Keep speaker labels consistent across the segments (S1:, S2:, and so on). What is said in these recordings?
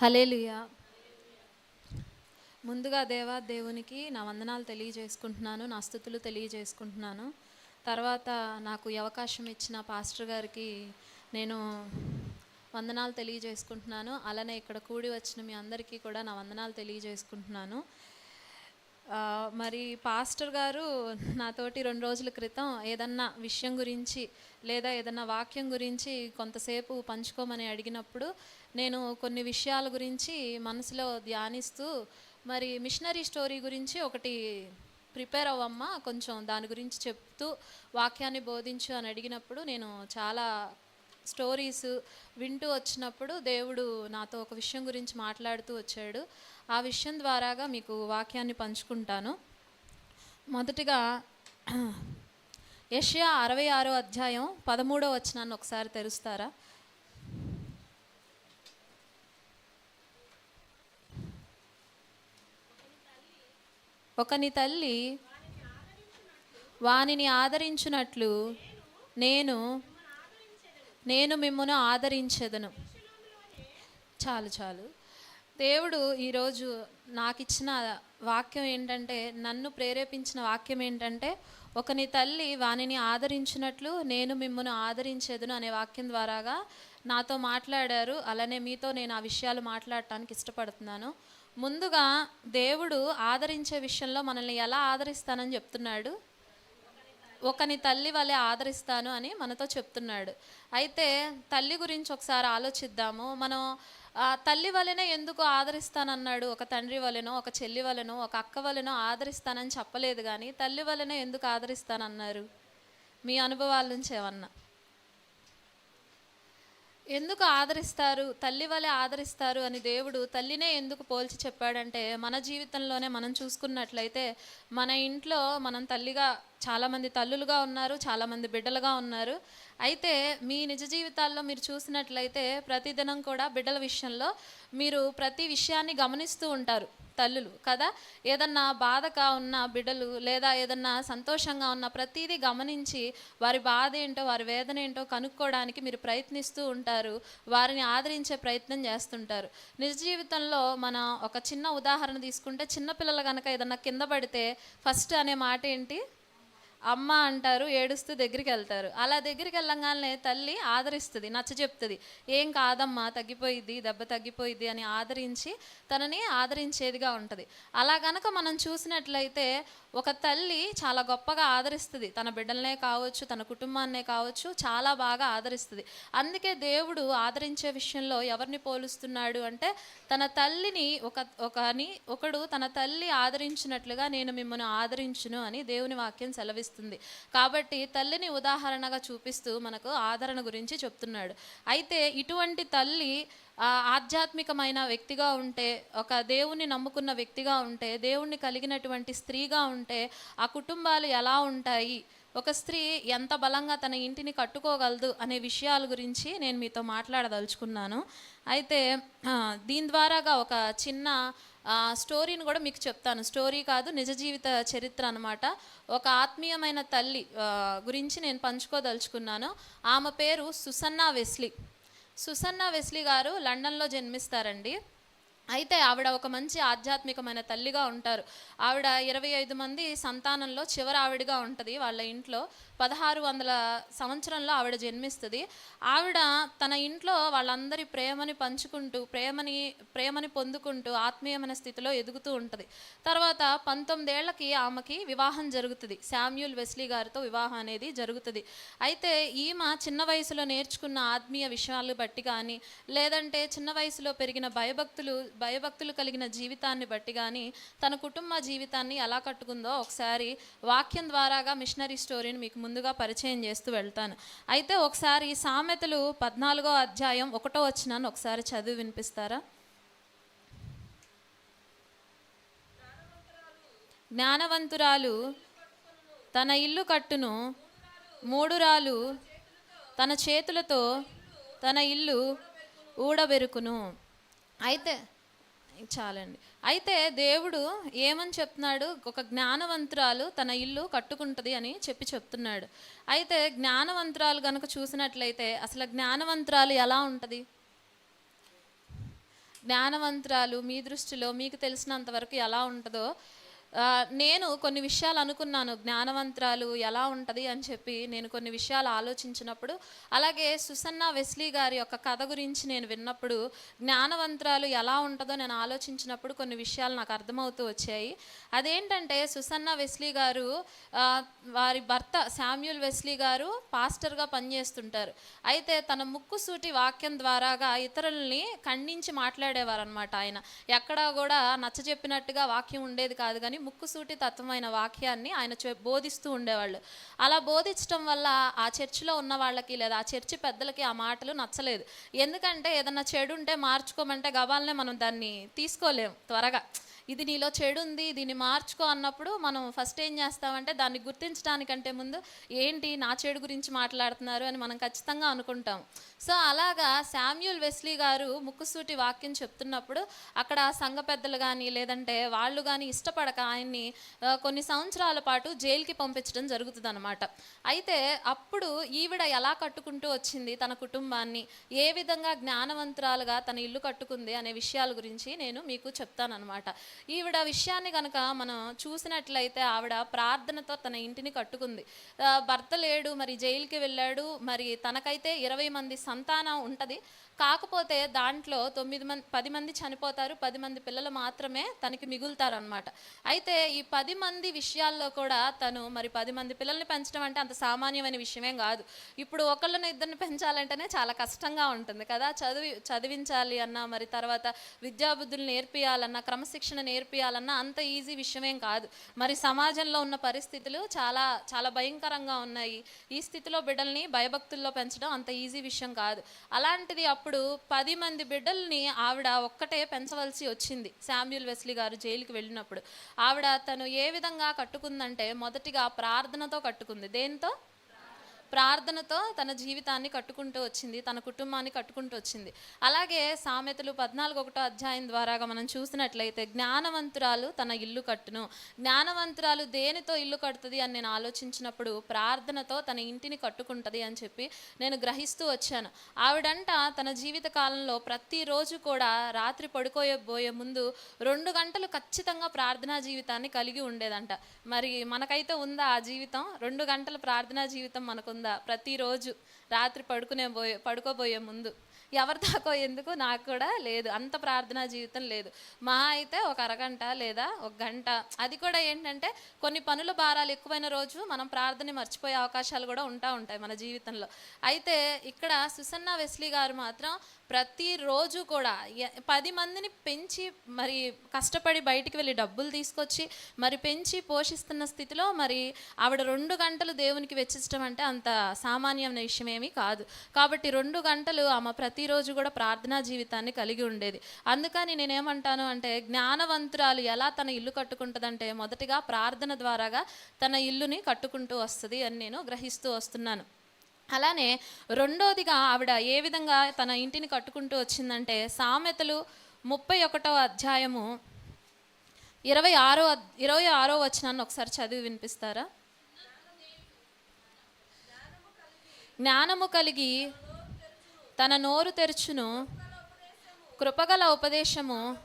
S1: Hallelujah ముందుగా దేవా దేవునికి నా వందనాలు తెలియజేసుకుంటున్నాను నా స్థుతులు తెలియజేసుకుంటున్నాను. తర్వాత నాకు ఈ అవకాశం ఇచ్చిన పాస్టర్ గారికి నేను వందనాలు తెలియజేసుకుంటున్నాను. అలానే ఇక్కడ కూడి వచ్చిన మీ అందరికీ కూడా నా వందనాలు తెలియజేసుకుంటున్నాను. మరి పాస్టర్ గారు నాతోటి రెండు రోజుల క్రితం ఏదన్నా విషయం గురించి లేదా ఏదన్నా వాక్యం గురించి కొంతసేపు పంచుకోమని అడిగినప్పుడు నేను కొన్ని విషయాల గురించి మనసులో ధ్యానిస్తూ మరి మిషనరీ స్టోరీ గురించి ఒకటి ప్రిపేర్ అవ్వమ్మా కొంచెం దాని గురించి చెప్తూ వాక్యాన్ని బోధించు అని అడిగినప్పుడు నేను చాలా స్టోరీస్ వింటూ వచ్చినప్పుడు దేవుడు నాతో ఒక విషయం గురించి మాట్లాడుతూ వచ్చాడు. ఆ విషయం ద్వారాగా మీకు వాక్యాన్ని పంచుకుంటాను. మొదటిగా యష్యా అరవై ఆరో అధ్యాయం పదమూడో వచనాన్ని ఒకసారి తెరుస్తారా? ఒకని తల్లి వానిని ఆదరించినట్లు నేను నేను మిమ్మను ఆదరించదను. చాలు చాలు. దేవుడు ఈరోజు నాకు ఇచ్చిన వాక్యం ఏంటంటే నన్ను ప్రేరేపించిన వాక్యం ఏంటంటే ఒకని తల్లి వానిని ఆదరించినట్లు నేను మిమ్మల్ని ఆదరించేదును అనే వాక్యం ద్వారాగా నాతో మాట్లాడారు. అలానే మీతో నేను ఆ విషయాలు మాట్లాడటానికి ఇష్టపడుతున్నాను. ముందుగా దేవుడు ఆదరించే విషయంలో మనల్ని ఎలా ఆదరిస్తానని చెప్తున్నాడు? ఒకని తల్లి వలె ఆదరిస్తాను అని మనతో చెప్తున్నాడు. అయితే తల్లి గురించి ఒకసారి ఆలోచిద్దాము. మనం తల్లి వలెనే ఎందుకు ఆదరిస్తానన్నాడు? ఒక తండ్రి వలెనో ఒక చెల్లి వలెనో ఒక అక్క వలెనో ఆదరిస్తానని చెప్పలేదు కానీ తల్లి వలెనే ఎందుకు ఆదరిస్తానన్నారు? మీ అనుభవాల నుంచి ఏమన్నా? ఎందుకు ఆదరిస్తారు? తల్లి వలె ఆదరిస్తారు అని దేవుడు తల్లినే ఎందుకు పోల్చి చెప్పాడంటే మన జీవితంలోనే మనం చూసుకున్నట్లయితే మన ఇంట్లో మనం తల్లిగా చాలామంది తల్లులుగా ఉన్నారు చాలామంది బిడ్డలుగా ఉన్నారు. అయితే మీ నిజ జీవితాల్లో మీరు చూసినట్లయితే ప్రతిదినం కూడా బిడ్డల విషయంలో మీరు ప్రతి విషయాన్ని గమనిస్తూ ఉంటారు తల్లులు కదా? ఏదన్నా బాధగా ఉన్న బిడ్డలు లేదా ఏదన్నా సంతోషంగా ఉన్న ప్రతిదీ గమనించి వారి బాధ ఏంటో వారి వేదన ఏంటో కనుక్కోవడానికి మీరు ప్రయత్నిస్తూ ఉంటారు వారిని ఆదరించే ప్రయత్నం చేస్తుంటారు. నిజ జీవితంలో మన ఒక చిన్న ఉదాహరణ తీసుకుంటే చిన్నపిల్లలు కనుక ఏదన్నా కింద పడితే ఫస్ట్ అనే మాట ఏంటి? అమ్మ అంటారు ఏడుస్తూ దగ్గరికి వెళ్తారు. అలా దగ్గరికి వెళ్ళంగానే తల్లి ఆదరిస్తుంది నచ్చ చెప్తుంది. ఏం కాదమ్మా తగ్గిపోయిద్ది దెబ్బ తగ్గిపోయిద్ది అని ఆదరించి తనని ఆదరించేదిగా ఉంటుంది. అలా గనక మనం చూసినట్లయితే ఒక తల్లి చాలా గొప్పగా ఆదరిస్తుంది. తన బిడ్డలనే కావచ్చు తన కుటుంబాన్నే కావచ్చు చాలా బాగా ఆదరిస్తుంది. అందుకే దేవుడు ఆదరించే విషయంలో ఎవరిని పోలుస్తున్నాడు అంటే తన తల్లిని ఒక ఒకని ఒకడు తన తల్లి ఆదరించినట్లుగా నేను మిమ్మల్ని ఆదరించును అని దేవుని వాక్యం సెలవిస్తుంది. కాబట్టి తల్లిని ఉదాహరణగా చూపిస్తూ మనకు ఆదరణ గురించి చెప్తున్నాడు. అయితే ఇటువంటి తల్లి ఆధ్యాత్మికమైన వ్యక్తిగా ఉంటే ఒక దేవుణ్ణి నమ్ముకున్న వ్యక్తిగా ఉంటే దేవుణ్ణి కలిగినటువంటి స్త్రీగా ఉంటే ఆ కుటుంబాలు ఎలా ఉంటాయి? ఒక స్త్రీ ఎంత బలంగా తన ఇంటిని కట్టుకోగలదు అనే విషయాల గురించి నేను మీతో మాట్లాడదలుచుకున్నాను. అయితే దీని ద్వారాగా ఒక చిన్న స్టోరీని కూడా మీకు చెప్తాను. స్టోరీ కాదు నిజ జీవిత చరిత్ర అనమాట ఒక ఆత్మీయమైన తల్లి గురించి నేను పంచుకోదలుచుకున్నాను. ఆమె పేరు సుసన్నా వెస్లీ. సుసన్నా వెస్లీ గారు లండన్లో జన్మిస్తారండి. అయితే ఆవిడ ఒక మంచి ఆధ్యాత్మికమైన తల్లిగా ఉంటారు. ఆవిడ ఇరవై ఐదు మంది సంతానంలో చివరి ఆవిడగా ఉంటుంది. వాళ్ళ ఇంట్లో పదహారు వందల సంవత్సరంలో ఆవిడ జన్మిస్తుంది. ఆవిడ తన ఇంట్లో వాళ్ళందరి ప్రేమని పంచుకుంటూ ప్రేమని ప్రేమని పొందుకుంటూ ఆత్మీయమైన స్థితిలో ఎదుగుతూ ఉంటుంది. తర్వాత పంతొమ్మిదేళ్ళకి ఆమెకి వివాహం జరుగుతుంది. శామ్యూల్ వెస్లీ గారితో వివాహం అనేది జరుగుతుంది. అయితే ఈమె చిన్న వయసులో నేర్చుకున్న ఆత్మీయ విషయాలు బట్టి కానీ లేదంటే చిన్న వయసులో పెరిగిన భయభక్తులు భయభక్తులు కలిగిన జీవితాన్ని బట్టి కానీ తన కుటుంబ జీవితాన్ని ఎలా కట్టుకుందో ఒకసారి వాక్యం ద్వారాగా మిషనరీ స్టోరీని మీకు ముందుగా పరిచయం చేస్తూ వెళ్తాను. అయితే ఒకసారి సామెతలు పద్నాలుగో అధ్యాయం ఒకటో వచ్చినాను ఒకసారి చదివి వినిపిస్తారా? జ్ఞానవంతురాలు తన ఇల్లు కట్టును మూడురాలు తన చేతులతో తన ఇల్లు ఊడబెరుకును. అయితే చాలండి. అయితే దేవుడు ఏమని చెప్తున్నాడు? ఒక జ్ఞానవంతురాలు తన ఇల్లు కట్టుకుంటుంది అని చెప్పి చెప్తున్నాడు. అయితే జ్ఞానవంతురాలు కనుక చూసినట్లయితే అసలు జ్ఞానవంతురాలు ఎలా ఉంటుంది? జ్ఞానవంతురాలు మీ దృష్టిలో మీకు తెలిసినంత వరకు ఎలా ఉంటుందో నేను కొన్ని విషయాలు అనుకున్నాను. జ్ఞానవంతరాలు ఎలా ఉంటుంది అని చెప్పి నేను కొన్ని విషయాలు ఆలోచించినప్పుడు అలాగే సుసన్న వెస్లీ గారి యొక్క కథ గురించి నేను విన్నప్పుడు జ్ఞానవంతరాలు ఎలా ఉంటుందో నేను ఆలోచించినప్పుడు కొన్ని విషయాలు నాకు అర్థమవుతూ వచ్చాయి. అదేంటంటే సుసన్న వెస్లీ గారు వారి భర్త శామ్యుల్ వెస్లీ గారు పాస్టర్గా పనిచేస్తుంటారు. అయితే తన ముక్కుసూటి వాక్యం ద్వారాగా ఇతరుల్ని ఖండించి మాట్లాడేవారు అనమాట ఆయన. ఎక్కడా కూడా నచ్చ చెప్పినట్టుగా వాక్యం ఉండేది కాదు. కానీ ముక్కుసూటి తత్వమైన వాక్యాన్ని ఆయన బోధిస్తూ ఉండేవాళ్ళు. అలా బోధించడం వల్ల ఆ చర్చిలో ఉన్న వాళ్ళకి లేదా ఆ చర్చి పెద్దలకి ఆ మాటలు నచ్చలేదు. ఎందుకంటే ఏదన్నా చెడు ఉంటే మార్చుకోమంటే గబాలనే మనం దాన్ని తీసుకోలేము త్వరగా. ఇది నీలో చెడు ఉంది దీన్ని మార్చుకో అన్నప్పుడు మనం ఫస్ట్ ఏం చేస్తామంటే దాన్ని గుర్తించడానికంటే ముందు ఏంటి నా చెడు గురించి మాట్లాడుతున్నారు అని మనం ఖచ్చితంగా అనుకుంటాం. సో అలాగా శామ్యూల్ వెస్లీ గారు ముక్కుసూటి వాక్యం చెప్తున్నప్పుడు అక్కడ సంఘ పెద్దలు కానీ లేదంటే వాళ్ళు కానీ ఇష్టపడక ఆయన్ని కొన్ని సంవత్సరాల పాటు జైలుకి పంపించడం జరుగుతుంది అనమాట అయితే అప్పుడు ఈవిడ ఎలా కట్టుకుంటూ వచ్చింది తన కుటుంబాన్ని ఏ విధంగా జ్ఞానవంతురాలుగా తన ఇల్లు కట్టుకుంది అనే విషయాల గురించి నేను మీకు చెప్తానమాట ఈవిడ విషయాన్ని కనుక మనం చూసినట్లయితే ఆవిడ ప్రార్థనతో తన ఇంటిని కట్టుకుంది. భర్త లేడు మరి జైలుకి వెళ్ళాడు మరి తనకైతే ఇరవై మంది సంతానం ఉంటుంది. కాకపోతే దాంట్లో తొమ్మిది మంది పది మంది చనిపోతారు పది మంది పిల్లలు మాత్రమే తనకి మిగులుతారు అనమాట అయితే ఈ పది మంది విషయాల్లో కూడా తను మరి పది మంది పిల్లల్ని పెంచడం అంటే అంత సామాన్యమైన విషయమేం కాదు. ఇప్పుడు ఒకళ్ళని ఇద్దరిని పెంచాలంటేనే చాలా కష్టంగా ఉంటుంది కదా. చదివి చదివించాలి అన్నా మరి తర్వాత విద్యాబుద్ధులు నేర్పియాలన్నా క్రమశిక్షణ నేర్పియాలన్నా అంత ఈజీ విషయమేం కాదు. మరి సమాజంలో ఉన్న పరిస్థితులు చాలా చాలా భయంకరంగా ఉన్నాయి. ఈ స్థితిలో బిడ్డల్ని భయభక్తుల్లో పెంచడం అంత ఈజీ విషయం కాదు. అలాంటిది అప్పుడు పది మంది బిడ్డల్ని ఆవిడ ఒక్కటే పెంచవలసి వచ్చింది. శామ్యుల్ వెస్లీ గారు జైలుకి వెళ్ళినప్పుడు. ఆవిడ తను ఏ విధంగా కట్టుకుందంటే మొదటిగా ప్రార్థనతో కట్టుకుంది. దేంతో? ప్రార్థనతో తన జీవితాన్ని కట్టుకుంటూ వచ్చింది తన కుటుంబాన్ని కట్టుకుంటూ వచ్చింది. అలాగే సామెతలు పద్నాలుగు ఒకటో అధ్యాయం ద్వారాగా మనం చూసినట్లయితే జ్ఞానవంతురాలు తన ఇల్లు కట్టును. జ్ఞానవంతురాలు దేనితో ఇల్లు కడుతుంది అని నేను ఆలోచించినప్పుడు ప్రార్థనతో తన ఇంటిని కట్టుకుంటుంది అని చెప్పి నేను గ్రహిస్తూ వచ్చాను. ఆవిడంట తన జీవిత కాలంలో ప్రతిరోజు కూడా రాత్రి పడుకోబోయే ముందు రెండు గంటలు ఖచ్చితంగా ప్రార్థనా జీవితాన్ని కలిగి ఉండేదంట. మరి మనకైతే ఉందా ఆ జీవితం? రెండు గంటల ప్రార్థనా జీవితం మనకు ఉందా? ప్రతిరోజు రాత్రి పడుకునే పోయే పడుకోబోయే ముందు. ఎవరి దాకో ఎందుకు? నాకు కూడా లేదు. అంత ప్రార్థనా జీవితం లేదు. మా అయితే ఒక అరగంట లేదా ఒక గంట. అది కూడా ఏంటంటే కొన్ని పనుల భారాలు ఎక్కువైన రోజు మనం ప్రార్థన మర్చిపోయే అవకాశాలు కూడా ఉంటా ఉంటాయి మన జీవితంలో. అయితే ఇక్కడ సుసన్న వెస్లీ గారు మాత్రం ప్రతిరోజు కూడా పది మందిని పెంచి మరి కష్టపడి బయటికి వెళ్ళి డబ్బులు తీసుకొచ్చి మరి పెంచి పోషిస్తున్న స్థితిలో మరి ఆవిడ రెండు గంటలు దేవునికి వెచ్చించడం అంటే అంత సామాన్యమైన విషయం ఏమీ కాదు. కాబట్టి రెండు గంటలు ఆమె ప్రతి ప్రతిరోజు కూడా ప్రార్థనా జీవితాన్ని కలిగి ఉండేది. అందుకని నేనేమంటాను అంటే జ్ఞానవంతురాలు ఎలా తన ఇల్లు కట్టుకుంటుందంటే మొదటిగా ప్రార్థన ద్వారాగా తన ఇల్లుని కట్టుకుంటూ వస్తుంది అని నేను గ్రహిస్తూ వస్తున్నాను. అలానే రెండోదిగా ఆవిడ ఏ విధంగా తన ఇంటిని కట్టుకుంటూ వచ్చిందంటే సామెతలు ముప్పై ఒకటో అధ్యాయము ఇరవై ఆరో ఇరవై ఆరో వచనాన్ని ఒకసారి చదివి వినిపిస్తారా? జ్ఞానము కలిగి తన నోరు తెరుచును. కృపగల ఉపదేశము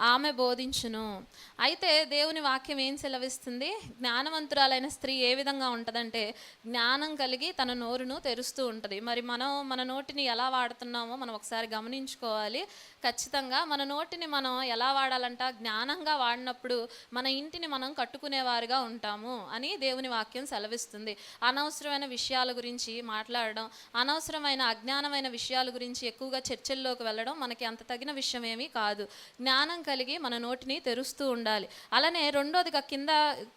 S1: ఆమె బోధించును. అయితే దేవుని వాక్యం ఏం సెలవిస్తుంది? జ్ఞానవంతురాలైన స్త్రీ ఏ విధంగా ఉంటుందంటే జ్ఞానం కలిగి తన నోరును తెరుస్తూ ఉంటుంది. మరి మనం మన నోటిని ఎలా వాడుతున్నామో మనం ఒకసారి గమనించుకోవాలి. ఖచ్చితంగా మన నోటిని మనం ఎలా వాడాలంట? జ్ఞానంగా వాడినప్పుడు మన ఇంటిని మనం కట్టుకునేవారుగా ఉంటాము అని దేవుని వాక్యం సెలవిస్తుంది. అనవసరమైన విషయాల గురించి మాట్లాడడం అనవసరమైన అజ్ఞానమైన విషయాల గురించి ఎక్కువగా చర్చల్లోకి వెళ్ళడం మనకి అంత తగిన విషయం ఏమీ కాదు. జ్ఞానం కలిగి మన నోటిని తెరుస్తూ ఉండాలి. అలానే రెండోదిగా కింద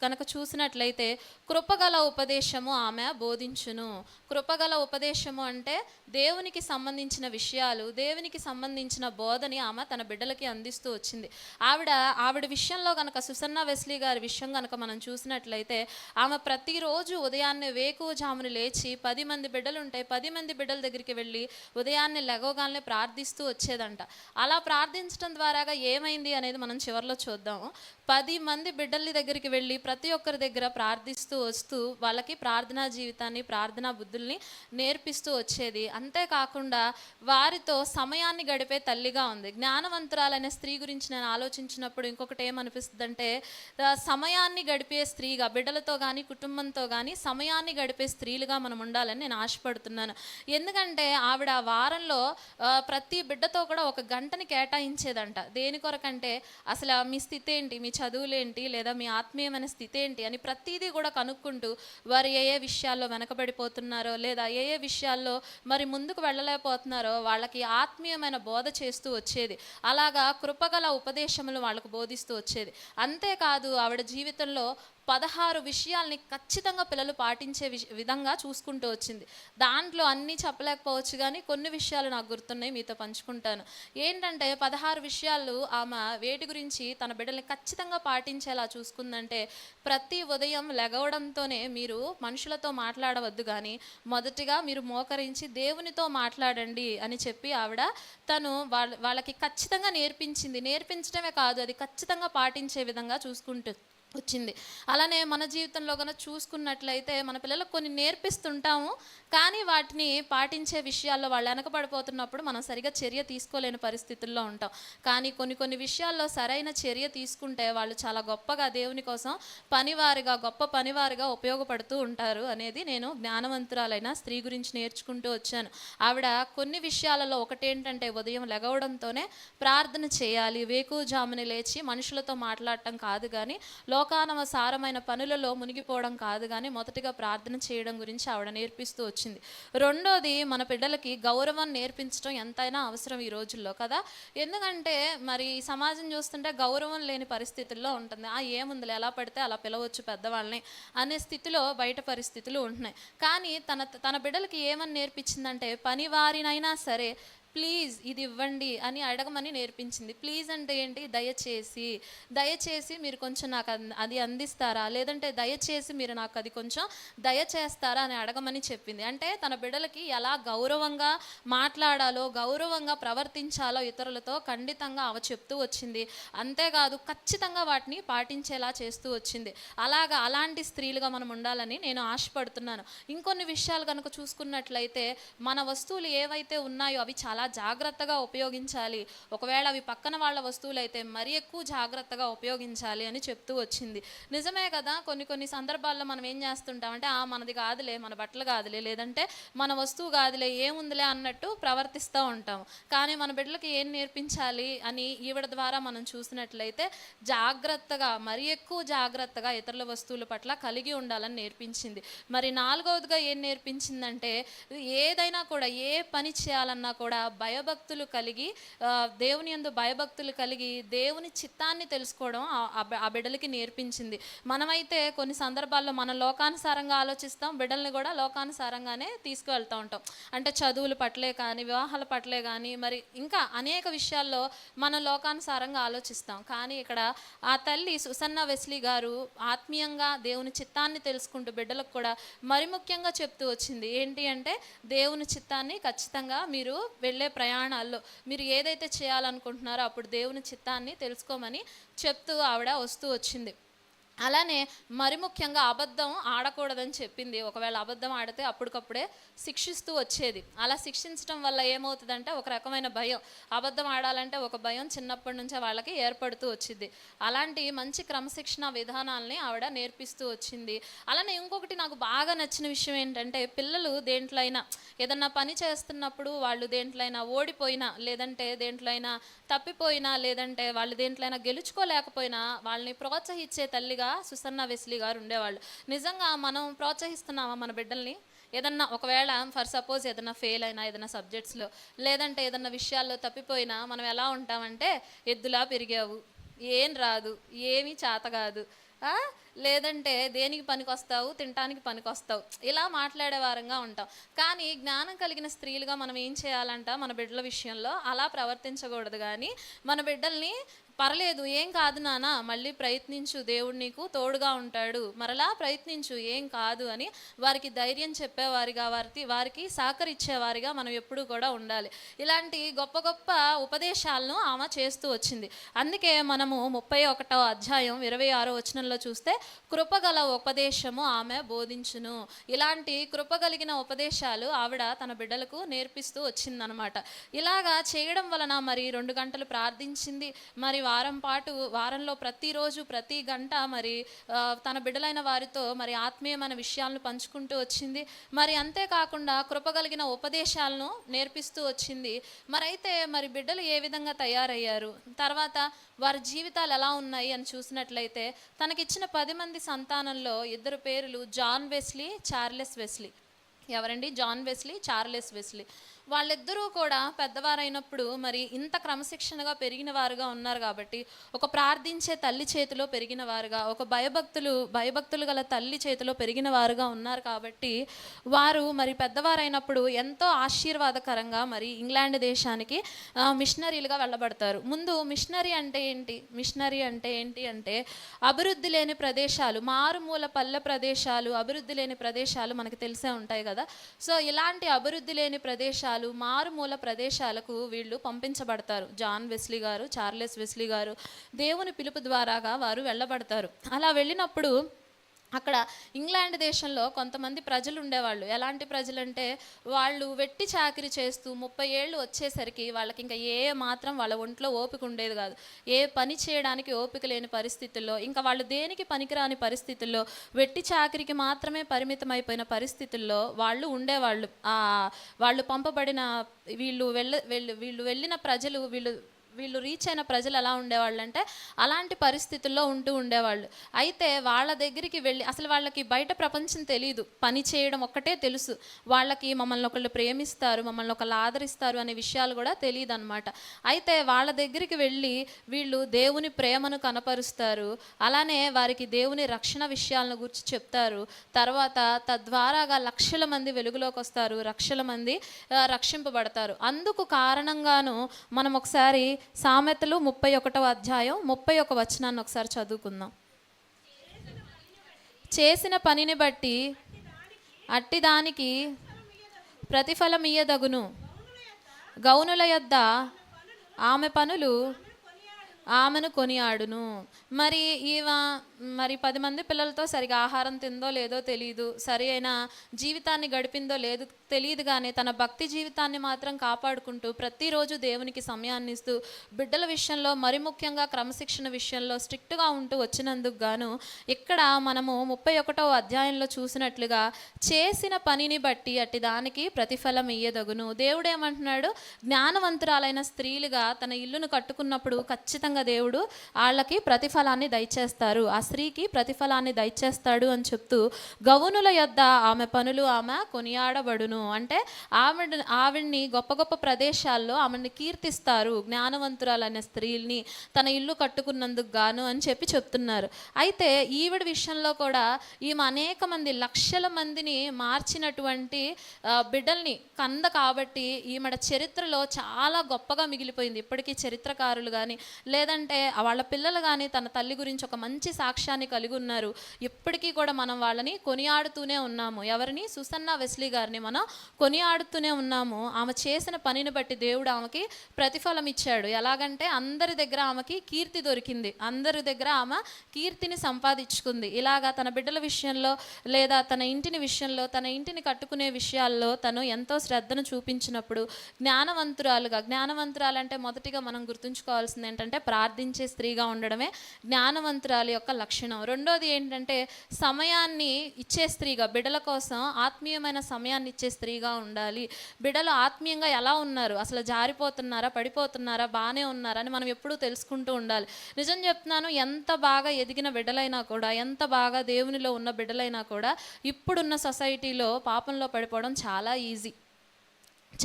S1: కనుక చూసినట్లయితే కృపగల ఉపదేశము ఆమె బోధించును. కృపగల ఉపదేశము అంటే దేవునికి సంబంధించిన విషయాలు దేవునికి సంబంధించిన బోధని ఆమె తన బిడ్డలకి అందిస్తూ వచ్చింది. ఆవిడ ఆవిడ విషయంలో కనుక సుసన్న వెస్లీ గారి విషయం కనుక మనం చూసినట్లయితే ఆమె ప్రతిరోజు ఉదయాన్నే వేకువజామున లేచి పది మంది బిడ్డలు ఉంటాయి పది మంది బిడ్డల దగ్గరికి వెళ్ళి ఉదయాన్నే లెగవగానే ప్రార్థిస్తూ వచ్చేదంట. అలా ప్రార్థించడం ద్వారాగా ఏమైంది? జరిగింది అనేది మనం చివరిలో చూద్దాం పది మంది బిడ్డల దగ్గరికి వెళ్ళి ప్రతి ఒక్కరి దగ్గర ప్రార్థిస్తూ వస్తూ వాళ్ళకి ప్రార్థనా జీవితాన్ని ప్రార్థనా బుద్ధుల్ని నేర్పిస్తూ వచ్చేది. అంతేకాకుండా వారితో సమయాన్ని గడిపే తల్లిగా ఉంది. జ్ఞానవంతురాలైన స్త్రీ గురించి నేను ఆలోచించినప్పుడు ఇంకొకటి ఏమనిపిస్తుంది అంటే సమయాన్ని గడిపే స్త్రీగా బిడ్డలతో కానీ కుటుంబంతో కానీ సమయాన్ని గడిపే స్త్రీలుగా మనం ఉండాలని నేను ఆశపడుతున్నాను. ఎందుకంటే ఆవిడ వారంలో ప్రతి బిడ్డతో కూడా ఒక గంటని కేటాయించేదంట. దేని కొరకు కంటే అసలు మీ స్థితి ఏంటి మీ చదువులేంటి? లేదా మీ ఆత్మీయమైన స్థితి ఏంటి అని ప్రతిదీ కూడా కనుక్కుంటూ వారు ఏ ఏ విషయాల్లో వెనకబడిపోతున్నారో లేదా ఏ ఏ విషయాల్లో మరి ముందుకు వెళ్ళలేకపోతున్నారో వాళ్ళకి ఆత్మీయమైన బోధ చేస్తూ వచ్చేది. అలాగా కృపగల ఉపదేశములు వాళ్ళకు బోధిస్తూ వచ్చేది. అంతేకాదు ఆవిడ జీవితంలో పదహారు విషయాల్ని ఖచ్చితంగా పిల్లలు పాటించే విష విధంగా చూసుకుంటూ వచ్చింది. దాంట్లో అన్నీ చెప్పలేకపోవచ్చు కానీ కొన్ని విషయాలు నాకు గుర్తున్నాయి మీతో పంచుకుంటాను. ఏంటంటే పదహారు విషయాలు ఆమె వేటి గురించి తన బిడ్డల్ని ఖచ్చితంగా పాటించేలా చూసుకుందంటే ప్రతి ఉదయం లెగవడంతోనే మీరు మనుషులతో మాట్లాడవద్దు కానీ మొదటిగా మీరు మోకరించి దేవునితో మాట్లాడండి అని చెప్పి ఆవిడ తను వాళ్ళ వాళ్ళకి ఖచ్చితంగా నేర్పించింది. నేర్పించడమే కాదు అది ఖచ్చితంగా పాటించే విధంగా చూసుకుంటుంది వచ్చింది. అలానే మన జీవితంలో కనుక చూసుకున్నట్లయితే మన పిల్లలకు కొన్ని నేర్పిస్తుంటాము. కానీ వాటిని పాటించే విషయాల్లో వాళ్ళు వెనకబడిపోతున్నప్పుడు మనం సరిగా చర్య తీసుకోలేని పరిస్థితుల్లో ఉంటాం. కానీ కొన్ని కొన్ని విషయాల్లో సరైన చర్య తీసుకుంటే వాళ్ళు చాలా గొప్పగా దేవుని కోసం పనివారిగా గొప్ప పనివారిగా ఉపయోగపడుతూ ఉంటారు అనేది నేను జ్ఞానవంతురాలైన స్త్రీ గురించి నేర్చుకుంటూ వచ్చాను. ఆవిడ కొన్ని విషయాలలో ఒకటేంటంటే ఉదయం లెగవడంతోనే ప్రార్థన చేయాలి. వేకు జాముని లేచి మనుషులతో మాట్లాడటం కాదు కానీ లో లోకానవసారమైన పనులలో మునిగిపోవడం కాదు కానీ మొదటిగా ప్రార్థన చేయడం గురించి ఆవిడ నేర్పిస్తూ వచ్చింది. రెండోది మన బిడ్డలకి గౌరవం నేర్పించడం ఎంతైనా అవసరం ఈ రోజుల్లో కదా? ఎందుకంటే మరి ఈ సమాజం చూస్తుంటే గౌరవం లేని పరిస్థితుల్లో ఉంటుంది. ఆ ఏముందిలే ఎలా పడితే అలా పిలవచ్చు పెద్దవాళ్ళని అనే స్థితిలో బయట పరిస్థితులు ఉంటున్నాయి. కానీ తన తన బిడ్డలకి ఏమని నేర్పించిందంటే పని వారినైనా సరే ప్లీజ్ ఇది ఇవ్వండి అని అడగమని నేర్పించింది. ప్లీజ్ అంటే ఏంటి? దయచేసి. దయచేసి మీరు కొంచెం నాకు అంద- అది అందిస్తారా? లేదంటే దయచేసి మీరు నాకు అది కొంచెం దయచేస్తారా అని అడగమని చెప్పింది. అంటే తన బిడ్డలకి ఎలా గౌరవంగా మాట్లాడాలో గౌరవంగా ప్రవర్తించాలో ఇతరులతో ఖండితంగా ఆమె చెప్తూ వచ్చింది. అంతేకాదు ఖచ్చితంగా వాటిని పాటించేలా చేస్తూ వచ్చింది. అలాగా అలాంటి స్త్రీలుగా మనం ఉండాలని నేను ఆశపడుతున్నాను. ఇంకొన్ని విషయాలు కనుక చూసుకున్నట్లయితే మన వస్తువులు ఏవైతే ఉన్నాయో అవి చాలా జాగ్రత్తగా ఉపయోగించాలి. ఒకవేళ అవి పక్కన వాళ్ళ వస్తువులు అయితే మరీ ఎక్కువ జాగ్రత్తగా ఉపయోగించాలి అని చెప్తూ వచ్చింది. నిజమే కదా కొన్ని కొన్ని సందర్భాల్లో మనం ఏం చేస్తుంటామంటే ఆ మనది కాదులే మన బట్టలు కాదులే లేదంటే మన వస్తువు కాదులే ఏముందిలే అన్నట్టు ప్రవర్తిస్తూ ఉంటాం. కానీ మన బిడ్డలకి ఏం నేర్పించాలి అని ఈవిడ ద్వారా మనం చూసినట్లయితే జాగ్రత్తగా మరీ ఎక్కువ జాగ్రత్తగా ఇతరుల వస్తువుల పట్ల కలిగి ఉండాలని నేర్పించింది. మరి నాలుగవదిగా ఏం నేర్పించిందంటే ఏదైనా కూడా ఏ పని చేయాలన్నా కూడా భయభక్తులు కలిగి దేవుని యందు భయభక్తులు కలిగి దేవుని చిత్తాన్ని తెలుసుకోవడం ఆ- బిడ్డలకి నేర్పించింది. మనమైతే కొన్ని సందర్భాల్లో మన లోకానుసారంగా ఆలోచిస్తాం బిడ్డల్ని కూడా లోకానుసారంగానే తీసుకువెళ్తూ ఉంటాం. అంటే చదువుల పట్లే కానీ వివాహాల పట్లే కానీ మరి ఇంకా అనేక విషయాల్లో మన లోకానుసారంగా ఆలోచిస్తాం. కానీ ఇక్కడ ఆ తల్లి సుసన్న వెస్లీ గారు ఆత్మీయంగా దేవుని చిత్తాన్ని తెలుసుకుంటూ బిడ్డలకు కూడా మరి ముఖ్యంగా చెప్తూ వచ్చింది. ఏంటి అంటే దేవుని చిత్తాన్ని ఖచ్చితంగా మీరు వెళ్ళే ప్రయాణాల్లో మీరు ఏదైతే చేయాలనుకుంటున్నారో అప్పుడు దేవుని చిత్తాన్ని తెలుసుకోమని చెప్తూ ఆవిడ వస్తూ వచ్చింది. అలానే మరి ముఖ్యంగా అబద్ధం ఆడకూడదని చెప్పింది. ఒకవేళ అబద్ధం ఆడితే అప్పటికప్పుడే శిక్షిస్తూ వచ్చేది. అలా శిక్షించడం వల్ల ఏమవుతుందంటే ఒక రకమైన భయం. అబద్ధం ఆడాలంటే ఒక భయం చిన్నప్పటి నుంచే వాళ్ళకి ఏర్పడుతూ వచ్చింది. అలాంటి మంచి క్రమశిక్షణ విధానాల్ని ఆవిడ నేర్పిస్తూ వచ్చింది. అలానే ఇంకొకటి నాకు బాగా నచ్చిన విషయం ఏంటంటే పిల్లలు దేంట్లో అయినా ఏదన్నా పని చేస్తున్నప్పుడు వాళ్ళు దేంట్లో అయినా ఓడిపోయినా లేదంటే దేంట్లో అయినా తప్పిపోయినా లేదంటే వాళ్ళు దేంట్లో అయినా గెలుచుకోలేకపోయినా వాళ్ళని ప్రోత్సహించే తల్లిగా సుసన్న వెస్లీ గారు ఉండేవాళ్ళు. నిజంగా మనం ప్రోత్సహిస్తున్నామా మన బిడ్డల్ని? ఏదన్నా ఒకవేళ ఫర్ సపోజ్ ఏదన్నా ఫెయిల్ అయినా ఏదైనా సబ్జెక్ట్స్లో లేదంటే ఏదన్నా విషయాల్లో తప్పిపోయినా మనం ఎలా ఉంటామంటే ఎద్దులా పెరిగావు ఏం రాదు ఏమీ చేత కాదు. లేదంటే దేనికి పనికొస్తావు? తినటానికి పనికొస్తావు? ఇలా మాట్లాడే వారంగా ఉంటాం. కానీ జ్ఞానం కలిగిన స్త్రీలుగా మనం ఏం చేయాలంట? మన బిడ్డల విషయంలో అలా ప్రవర్తించకూడదు కానీ మన బిడ్డల్ని పర్లేదు ఏం కాదు నాన్న మళ్ళీ ప్రయత్నించు దేవుడు నీకు తోడుగా ఉంటాడు. మరలా ప్రయత్నించు ఏం కాదు అని వారికి ధైర్యం చెప్పేవారిగా వారికి వారికి సహకరించేవారిగా మనం ఎప్పుడూ కూడా ఉండాలి. ఇలాంటి గొప్ప గొప్ప ఉపదేశాలను ఆమె చేస్తూ వచ్చింది. అందుకే మనము ముప్పై ఒకటో అధ్యాయం ఇరవై ఆరో వచనంలో చూస్తే కృపగల ఉపదేశము ఆమె బోధించును. ఇలాంటి కృపగలిగిన ఉపదేశాలు ఆవిడ తన బిడ్డలకు నేర్పిస్తూ వచ్చిందనమాట. ఇలాగా చేయడం వలన మరి రెండు గంటలు ప్రార్థించింది మరి వారం పాటు వారంలో ప్రతిరోజు ప్రతి గంట మరి తన బిడ్డలైన వారితో మరి ఆత్మీయమైన విషయాలను పంచుకుంటూ వచ్చింది. మరి అంతేకాకుండా కృపగలిగిన ఉపదేశాలను నేర్పిస్తూ వచ్చింది. మరి అయితే మరి బిడ్డలు ఏ విధంగా తయారయ్యారు? తర్వాత వారి జీవితాలు ఎలా ఉన్నాయి అని చూసినట్లయితే తనకిచ్చిన పది మంది సంతానంలో ఇద్దరు పేర్లు జాన్ వెస్లీ చార్లెస్ వెస్లీ. ఎవరండి? John Wesley Charles Wesley. వాళ్ళిద్దరూ కూడా పెద్దవారైనప్పుడు మరి ఇంత క్రమశిక్షణగా పెరిగిన వారుగా ఉన్నారు కాబట్టి ఒక ప్రార్థించే తల్లి చేతిలో పెరిగిన వారుగా ఒక భయభక్తులు భయభక్తులు గల తల్లి చేతిలో పెరిగిన వారుగా ఉన్నారు కాబట్టి వారు మరి పెద్దవారైనప్పుడు ఎంతో ఆశీర్వాదకరంగా మరి ఇంగ్లాండ్ దేశానికి మిషనరీలుగా వెళ్ళబడతారు. ముందు మిషనరీ అంటే ఏంటి? మిషనరీ అంటే ఏంటి అంటే అభివృద్ధి లేని ప్రదేశాలు మారుమూల పల్లె ప్రదేశాలు అభివృద్ధి లేని ప్రదేశాలు మనకి తెలిసే ఉంటాయి కదా. సో ఇలాంటి అభివృద్ధి లేని ప్రదేశాలు మారుమూల ప్రదేశాలకు వీళ్ళు పంపించబడతారు. జాన్ వెస్లీ గారు చార్లెస్ వెస్లీ గారు దేవుని పిలుపు ద్వారాగా వారు వెళ్ళబడతారు. అలా వెళ్ళినప్పుడు అక్కడ ఇంగ్లాండ్ దేశంలో కొంతమంది ప్రజలు ఉండేవాళ్ళు. ఎలాంటి ప్రజలు అంటే వాళ్ళు వెట్టి చాకిరి చేస్తూ ముప్పై ఏళ్ళు వచ్చేసరికి వాళ్ళకి ఇంకా ఏ మాత్రం వాళ్ళ ఒంట్లో ఓపిక ఉండేది కాదు. ఏ పని చేయడానికి ఓపిక లేని పరిస్థితుల్లో ఇంకా వాళ్ళు దేనికి పనికిరాని పరిస్థితుల్లో వెట్టి చాకిరికి మాత్రమే పరిమితం అయిపోయిన పరిస్థితుల్లో వాళ్ళు ఉండేవాళ్ళు. వాళ్ళు పంపబడిన వీళ్ళు వెళ్ళ వీళ్ళు వెళ్ళిన ప్రజలు వీళ్ళు వీళ్ళు రీచ్ అయిన ప్రజలు ఎలా ఉండేవాళ్ళు అంటే అలాంటి పరిస్థితుల్లో ఉంటూ ఉండేవాళ్ళు. అయితే వాళ్ళ దగ్గరికి వెళ్ళి అసలు వాళ్ళకి బయట ప్రపంచం తెలియదు పని చేయడం ఒక్కటే తెలుసు. వాళ్ళకి మమ్మల్ని ఒకళ్ళు ప్రేమిస్తారు మమ్మల్ని ఒకళ్ళు ఆదరిస్తారు అనే విషయాలు కూడా తెలియదు అనమాట అయితే వాళ్ళ దగ్గరికి వెళ్ళి వీళ్ళు దేవుని ప్రేమను కనపరుస్తారు. అలానే వారికి దేవుని రక్షణ విషయాలను గురించి చెప్తారు. తర్వాత తద్వారాగా లక్షల మంది వెలుగులోకి వస్తారు లక్షల మంది రక్షింపబడతారు. అందుకు కారణంగాను మనం ఒకసారి సామెతలు ముప్పై ఒకటవ అధ్యాయం ముప్పై ఒక వచనాన్ని ఒకసారి చదువుకుందాం. చేసిన పనిని బట్టి అట్టి దానికి ప్రతిఫలం ఇయ్యదగును. గౌనుల యొద్ద ఆమె పనులు ఆమెను కొనియాడును. మరి ఈవ మరి పది మంది పిల్లలతో సరిగా ఆహారం తిందో లేదో తెలియదు సరి అయిన జీవితాన్ని గడిపిందో లేదు తెలియదు కానీ తన భక్తి జీవితాన్ని మాత్రం కాపాడుకుంటూ ప్రతిరోజు దేవునికి సమయాన్ని ఇస్తూ బిడ్డల విషయంలో మరి ముఖ్యంగా క్రమశిక్షణ విషయంలో స్ట్రిక్ట్గా ఉంటూ వచ్చినందుకు గాను ఇక్కడ మనము ముప్పై ఒకటో అధ్యాయంలో చూసినట్లుగా చేసిన పనిని బట్టి అట్టి దానికి ప్రతిఫలం ఇయ్యదగును. దేవుడు ఏమంటున్నాడు? జ్ఞానవంతురాలైన స్త్రీలుగా తన ఇల్లును కట్టుకున్నప్పుడు ఖచ్చితంగా దేవుడు వాళ్ళకి ప్రతిఫలాన్ని దయచేస్తారు. ఆ స్త్రీకి ప్రతిఫలాన్ని దయచేస్తాడు అని చెప్తూ గౌనుల యొద్ద ఆమె పనులు ఆమె కొనియాడబడును. అంటే ఆవిడ ఆవిడ్ని గొప్ప గొప్ప ప్రదేశాల్లో ఆమెని కీర్తిస్తారు జ్ఞానవంతురాలనే స్త్రీల్ని తన ఇల్లు కట్టుకున్నందుకు గాను అని చెప్పి చెప్తున్నారు. అయితే ఈవిడ విషయంలో కూడా ఈమె అనేక మంది లక్షల మందిని మార్చినటువంటి బిడ్డల్ని కంద కాబట్టి ఈమెడ చరిత్రలో చాలా గొప్పగా మిగిలిపోయింది. ఇప్పటికీ చరిత్రకారులు కానీ లేదంటే వాళ్ళ పిల్లలు కానీ తన తల్లి గురించి ఒక మంచి సాక్ష్యాన్ని కలిగి ఉన్నారు. ఇప్పటికీ కూడా మనం వాళ్ళని కొనియాడుతూనే ఉన్నాము. ఎవరిని? సుసన్న వెస్లీ గారిని మనం కొనియాడుతూనే ఉన్నాము. ఆమె చేసిన పనిని బట్టి దేవుడు ఆమెకి ప్రతిఫలం ఇచ్చాడు. ఎలాగంటే అందరి దగ్గర ఆమెకి కీర్తి దొరికింది. అందరి దగ్గర ఆమె కీర్తిని సంపాదించుకుంది. ఇలాగా తన బిడ్డల విషయంలో లేదా తన ఇంటిని విషయంలో తన ఇంటిని కట్టుకునే విషయాల్లో తను ఎంతో శ్రద్ధను చూపించినప్పుడు జ్ఞానవంతురాలుగా జ్ఞానవంతురాలంటే మొదటిగా మనం గుర్తుంచుకోవాల్సింది ఏంటంటే ప్రార్థించే స్త్రీగా ఉండడమే జ్ఞానవంతురాలు యొక్క లక్షణం. రెండోది ఏంటంటే సమయాన్ని ఇచ్చే స్త్రీగా బిడ్డల కోసం ఆత్మీయమైన సమయాన్ని ఇచ్చే స్త్రీగా ఉండాలి. బిడ్డలు ఆత్మీయంగా ఎలా ఉన్నారు? అసలు జారిపోతున్నారా? పడిపోతున్నారా? బాగానే ఉన్నారా? అని మనం ఎప్పుడూ తెలుసుకుంటూ ఉండాలి. నిజం చెప్తున్నాను ఎంత బాగా ఎదిగిన బిడ్డలైనా కూడా ఎంత బాగా దేవునిలో ఉన్న బిడ్డలైనా కూడా ఇప్పుడున్న సొసైటీలో పాపంలో పడిపోవడం చాలా ఈజీ.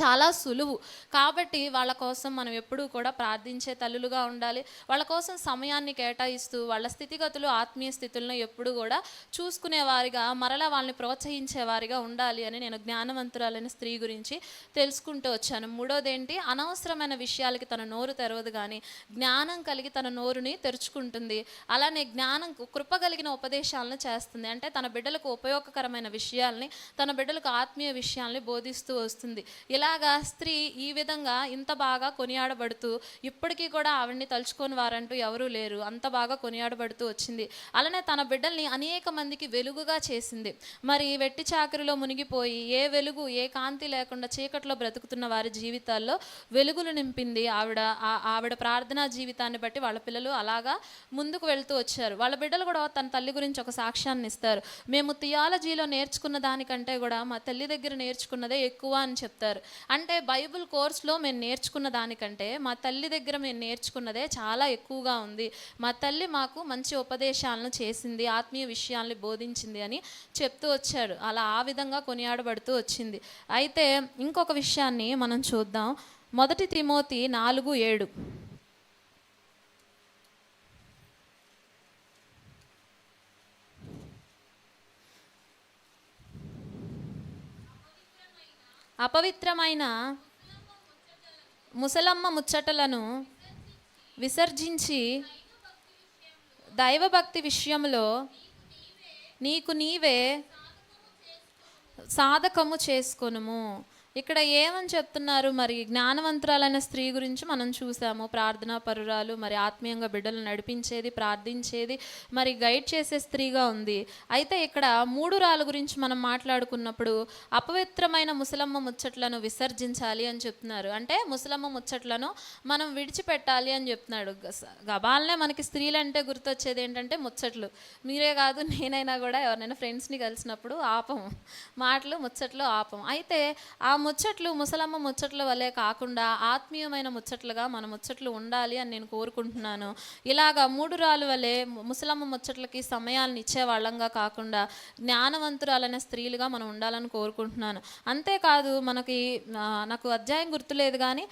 S1: చాలా సులువు. కాబట్టి వాళ్ళ కోసం మనం ఎప్పుడూ కూడా ప్రార్థించే తల్లులుగా ఉండాలి. వాళ్ళ కోసం సమయాన్ని కేటాయిస్తూ వాళ్ళ స్థితిగతులు ఆత్మీయ స్థితులను ఎప్పుడు కూడా చూసుకునేవారిగా మరలా వాళ్ళని ప్రోత్సహించేవారిగా ఉండాలి అని నేను జ్ఞానవంతురాలైన స్త్రీ గురించి తెలుసుకుంటూ వచ్చాను. మూడోదేంటి? అనవసరమైన విషయాలకి తన నోరు తెరవదు కానీ జ్ఞానం కలిగి తన నోరుని తెరుచుకుంటుంది. అలానే జ్ఞానం కృప కలిగిన ఉపదేశాలను చేస్తుంది. అంటే తన బిడ్డలకు ఉపయోగకరమైన విషయాల్ని తన బిడ్డలకు ఆత్మీయ విషయాల్ని బోధిస్తూ వస్తుంది. ఇలాగా స్త్రీ ఈ విధంగా ఇంత బాగా కొనియాడబడుతూ ఇప్పటికీ కూడా ఆవిడ్ని తలుచుకొని వారంటూ ఎవరూ లేరు. అంత బాగా కొనియాడబడుతూ వచ్చింది. అలానే తన బిడ్డల్ని అనేక మందికి వెలుగుగా చేసింది. మరి వెట్టి చాకరిలో మునిగిపోయి ఏ వెలుగు ఏ కాంతి లేకుండా చీకట్లో బ్రతుకుతున్న వారి జీవితాల్లో వెలుగులు నింపింది ఆవిడ. ఆ- ఆవిడ ప్రార్థనా జీవితాన్ని బట్టి వాళ్ళ పిల్లలు అలాగా ముందుకు వెళ్తూ వచ్చారు. వాళ్ళ బిడ్డలు కూడా తన తల్లి గురించి ఒక సాక్ష్యాన్ని ఇస్తారు. మేము థియాలజీలో నేర్చుకున్న దానికంటే కూడా మా తల్లి దగ్గర నేర్చుకున్నదే ఎక్కువ అని చెప్తారు. అంటే బైబిల్ కోర్స్లో మేము నేర్చుకున్న దానికంటే మా తల్లి దగ్గర మేము నేర్చుకున్నదే చాలా ఎక్కువగా ఉంది. మా తల్లి మాకు మంచి ఉపదేశాలను చేసింది ఆత్మీయ విషయాల్ని బోధించింది అని చెప్తూ వచ్చాడు. అలా ఆ విధంగా కొనియాడబడుతూ వచ్చింది. అయితే ఇంకొక విషయాన్ని మనం చూద్దాం. మొదటి తిమోతి నాలుగు ఏడు. అపవిత్రమైన ముసలమ్మ ముచ్చటలను విసర్జించి దైవభక్తి విషయంలో నీకు నీవే సాధకము చేసుకొనుము. ఇక్కడ ఏమని చెప్తున్నారు? మరి జ్ఞానవంతురాలైన స్త్రీ గురించి మనం చూసాము. ప్రార్థనా పరురాలు మరి ఆత్మీయంగా బిడ్డలు నడిపించేది ప్రార్థించేది మరి గైడ్ చేసే స్త్రీగా ఉంది. అయితే ఇక్కడ మూడు రాళ్ళ గురించి మనం మాట్లాడుకున్నప్పుడు అపవిత్రమైన ముసలమ్మ ముచ్చట్లను విసర్జించాలి అని చెప్తున్నారు. అంటే ముసలమ్మ ముచ్చట్లను మనం విడిచిపెట్టాలి అని చెప్తున్నాడు. గస- గబాలనే మనకి స్త్రీలంటే గుర్తొచ్చేది ఏంటంటే ముచ్చట్లు. మీరే కాదు నేనైనా కూడా ఎవరినైనా ఫ్రెండ్స్ని కలిసినప్పుడు ఆపం మాటలు ముచ్చట్లు ఆపం అయితే ఆ ముచ్చట్లు ముసలమ్మ ముచ్చట్ల వల్లే కాకుండా ఆత్మీయమైన ముచ్చట్లుగా మన ముచ్చట్లు ఉండాలి అని నేను కోరుకుంటున్నాను. ఇలాగా మూడు రాళ్ళు వలె ముసలమ్మ ముచ్చట్లకి సమయాలను ఇచ్చే వాళ్ళంగా కాకుండా జ్ఞానవంతురాలైన స్త్రీలుగా మనం ఉండాలని కోరుకుంటున్నాను. అంతేకాదు మనకి నాకు అధ్యాయం గుర్తులేదు కానీ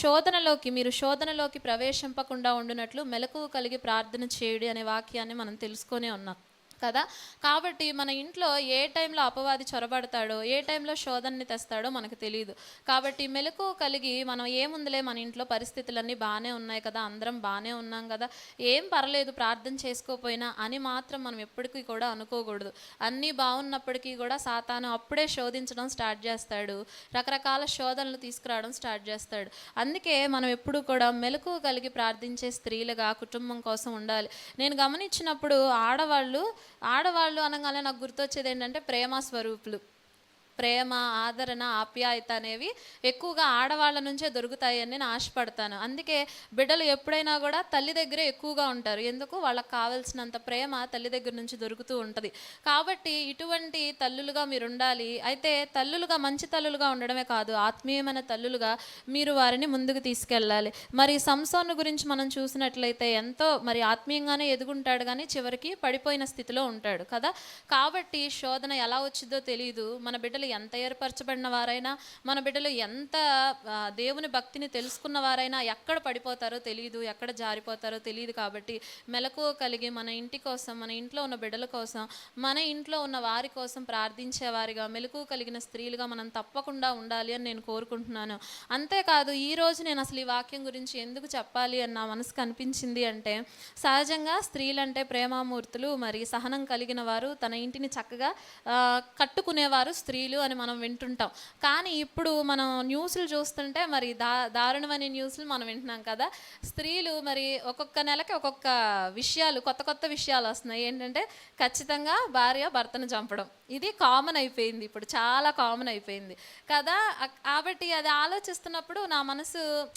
S1: శోధనలోకి మీరు శోధనలోకి ప్రవేశింపకుండా ఉండినట్లు మెలకువ కలిగి ప్రార్థన చేయుడి అనే వాక్యాన్ని మనం తెలుసుకొనే ఉన్నాం. కదా? కాబట్టి మన ఇంట్లో ఏ టైంలో అపవాది చొరబడతాడో ఏ టైంలో శోధనని తెస్తాడో మనకు తెలియదు కాబట్టి మెలకు కలిగి మనం ఏముందిలే మన ఇంట్లో పరిస్థితులన్నీ బాగానే ఉన్నాయి కదా అందరం బాగానే ఉన్నాం కదా ఏం పర్లేదు ప్రార్థన చేసుకోపోయినా అని మాత్రం మనం ఎప్పటికీ కూడా అనుకోకూడదు. అన్నీ బాగున్నప్పటికీ కూడా సాతాను అప్పుడే శోధించడం స్టార్ట్ చేస్తాడు. రకరకాల శోధనలు తీసుకురావడం స్టార్ట్ చేస్తాడు. అందుకే మనం ఎప్పుడు కూడా మెలకు కలిగి ప్రార్థించే స్త్రీలుగా కుటుంబం కోసం ఉండాలి. నేను గమనించినప్పుడు ఆడవాళ్ళు ఆడవాళ్ళు అనగానే నాకు గుర్తొచ్చేది ఏంటంటే ప్రేమ స్వరూపులు. ప్రేమ ఆదరణ ఆప్యాయత అనేవి ఎక్కువగా ఆడవాళ్ళ నుంచే దొరుకుతాయని నేను ఆశపడతాను. అందుకే బిడ్డలు ఎప్పుడైనా కూడా తల్లి దగ్గరే ఎక్కువగా ఉంటారు. ఎందుకు? వాళ్ళకి కావాల్సినంత ప్రేమ తల్లి దగ్గర నుంచి దొరుకుతూ ఉంటుంది. కాబట్టి ఇటువంటి తల్లులుగా మీరు ఉండాలి అయితే తల్లులుగా మంచి తల్లులుగా ఉండడమే కాదు ఆత్మీయమైన తల్లులుగా మీరు వారిని ముందుకు తీసుకెళ్ళాలి. మరి సంసోన్ గురించి మనం చూసినట్లయితే ఎంతో మరి ఆత్మీయంగానే ఎదుగుంటాడు కానీ చివరికి పడిపోయిన స్థితిలో ఉంటాడు కదా. కాబట్టి శోధన ఎలా వచ్చిందో తెలియదు మన బిడ్డలు ఎంత ఏర్పరచబడిన వారైనా మన బిడ్డలు ఎంత దేవుని భక్తిని తెలుసుకున్న వారైనా ఎక్కడ పడిపోతారో తెలియదు ఎక్కడ జారిపోతారో తెలియదు కాబట్టి మెలకువ కలిగి మన ఇంటి కోసం మన ఇంట్లో ఉన్న బిడ్డల కోసం మన ఇంట్లో ఉన్న వారి కోసం ప్రార్థించేవారిగా మెలకువ కలిగిన స్త్రీలుగా మనం తప్పకుండా ఉండాలి అని నేను కోరుకుంటున్నాను. అంతేకాదు ఈ రోజు నేను అసలు ఈ వాక్యం గురించి ఎందుకు చెప్పాలి అని నా మనసుకు కనిపించింది అంటే సహజంగా స్త్రీలంటే ప్రేమామూర్తులు మరి సహనం కలిగిన వారు తన ఇంటిని చక్కగా కట్టుకునేవారు స్త్రీలు. అని మనం వింటుంటాం. కానీ ఇప్పుడు మనం న్యూస్లు చూస్తుంటే మరి దా దారుణమైన న్యూస్లు మనం వింటున్నాం కదా. స్త్రీలు మరి ఒక్కొక్క నెలకి ఒక్కొక్క విషయాలు కొత్త కొత్త విషయాలు వస్తున్నాయి. ఏంటంటే ఖచ్చితంగా భార్య భర్తను చంపడం. ఇది కామన్ అయిపోయింది ఇప్పుడు చాలా కామన్ అయిపోయింది. కదా? కాబట్టి అది ఆలోచిస్తున్నప్పుడు నా మనసు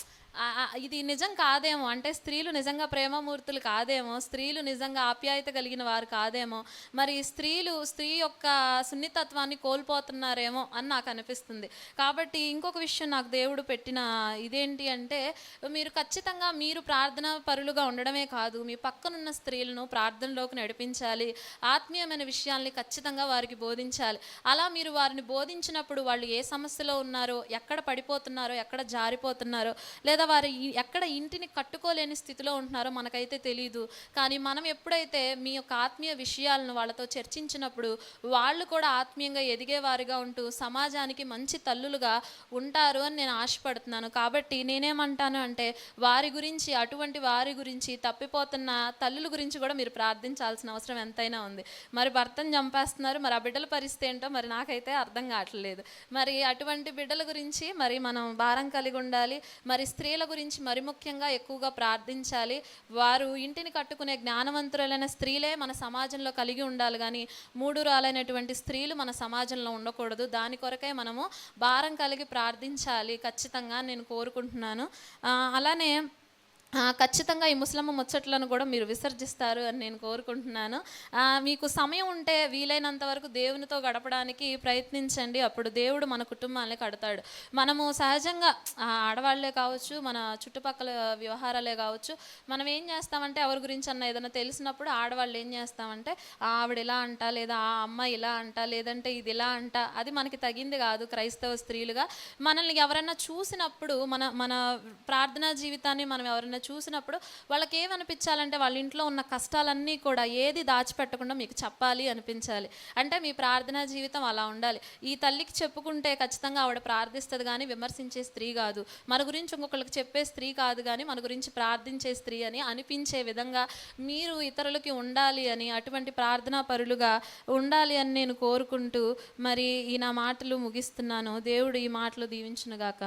S1: ఇది నిజం కాదేమో. అంటే స్త్రీలు నిజంగా ప్రేమమూర్తులు కాదేమో స్త్రీలు నిజంగా ఆప్యాయత కలిగిన వారు కాదేమో. మరి స్త్రీలు స్త్రీ యొక్క సున్నితత్వాన్ని కోల్పోతున్నారేమో అని నాకు అనిపిస్తుంది. కాబట్టి ఇంకొక విషయం నాకు దేవుడు పెట్టిన ఇదేంటి అంటే మీరు ఖచ్చితంగా మీరు ప్రార్థన పరులుగా ఉండడమే కాదు మీ పక్కనున్న స్త్రీలను ప్రార్థనలోకి నడిపించాలి ఆత్మీయమైన విషయాల్ని ఖచ్చితంగా వారికి బోధించాలి. అలా మీరు వారిని బోధించినప్పుడు వాళ్ళు ఏ సమస్యలో ఉన్నారో ఎక్కడ పడిపోతున్నారో ఎక్కడ జారిపోతున్నారో లేదా వారు ఎక్కడ ఇంటిని కట్టుకోలేని స్థితిలో ఉంటున్నారో మనకైతే తెలియదు కానీ మనం ఎప్పుడైతే మీ యొక్క ఆత్మీయ విషయాలను వాళ్ళతో చర్చించినప్పుడు వాళ్ళు కూడా ఆత్మీయంగా ఎదిగేవారిగా ఉంటూ సమాజానికి మంచి తల్లులుగా ఉంటారు అని నేను ఆశపడుతున్నాను. కాబట్టి నేనేమంటాను అంటే వారి గురించి అటువంటి వారి గురించి తప్పిపోతున్న తల్లుల గురించి కూడా మీరు ప్రార్థించాల్సిన అవసరం ఎంతైనా ఉంది. మరి భర్తను చంపేస్తున్నారు మరి ఆ బిడ్డల పరిస్థితి ఏంటో మరి నాకైతే అర్థం కావట్లేదు. మరి అటువంటి బిడ్డల గురించి మరి మనం భారం కలిగి ఉండాలి. మరి స్త్రీ స్త్రీల గురించి మరి ముఖ్యంగా ఎక్కువగా ప్రార్థించాలి. వారు ఇంటిని కట్టుకునే జ్ఞానవంతులైన స్త్రీలే మన సమాజంలో కలిగి ఉండాలి. కానీ మూడు రాలైనటువంటి స్త్రీలు మన సమాజంలో ఉండకూడదు. దాని కొరకే మనము భారం కలిగి ప్రార్థించాలి. ఖచ్చితంగా నేను కోరుకుంటున్నాను. అలానే ఖచ్చితంగా ఈ ముస్లమ్మ ముచ్చట్లను కూడా మీరు విసర్జిస్తారు అని నేను కోరుకుంటున్నాను. మీకు సమయం ఉంటే వీలైనంత వరకు దేవునితో గడపడానికి ప్రయత్నించండి. అప్పుడు దేవుడు మన కుటుంబాన్ని కడతాడు. మనము సహజంగా ఆ, ఆడవాళ్ళే కావచ్చు మన చుట్టుపక్కల వ్యవహారాలే కావచ్చు మనం ఏం చేస్తామంటే ఎవరి గురించి అన్న ఏదైనా తెలిసినప్పుడు ఆడవాళ్ళు ఏం చేస్తామంటే "ఆ, ఆవిడ ఇలా అంట లేదా ఆ అమ్మాయి ఇలా అంట లేదంటే ఇది ఇలా అంట అది మనకి తగింది కాదు క్రైస్తవ స్త్రీలుగా. మనల్ని ఎవరైనా చూసినప్పుడు మన మన ప్రార్థనా జీవితాన్ని మనం ఎవరైనా చూసినప్పుడు వాళ్ళకి ఏమనిపించాలంటే వాళ్ళ ఇంట్లో ఉన్న కష్టాలన్నీ కూడా ఏది దాచిపెట్టకుండా మీకు చెప్పాలి అనిపించాలి. అంటే మీ ప్రార్థనా జీవితం అలా ఉండాలి. ఈ తల్లికి చెప్పుకుంటే ఖచ్చితంగా ఆవిడ ప్రార్థిస్తుంది కానీ విమర్శించే స్త్రీ కాదు. మన గురించి ఇంకొకరికి చెప్పే స్త్రీ కాదు కానీ మన గురించి ప్రార్థించే స్త్రీ అని అనిపించే విధంగా మీరు ఇతరులకి ఉండాలి అని అటువంటి ప్రార్థనా పరులుగా ఉండాలి అని నేను కోరుకుంటూ మరి ఈ నా మాటలు ముగిస్తున్నాను. దేవుడు ఈ మాటలు దీవించునుగాక.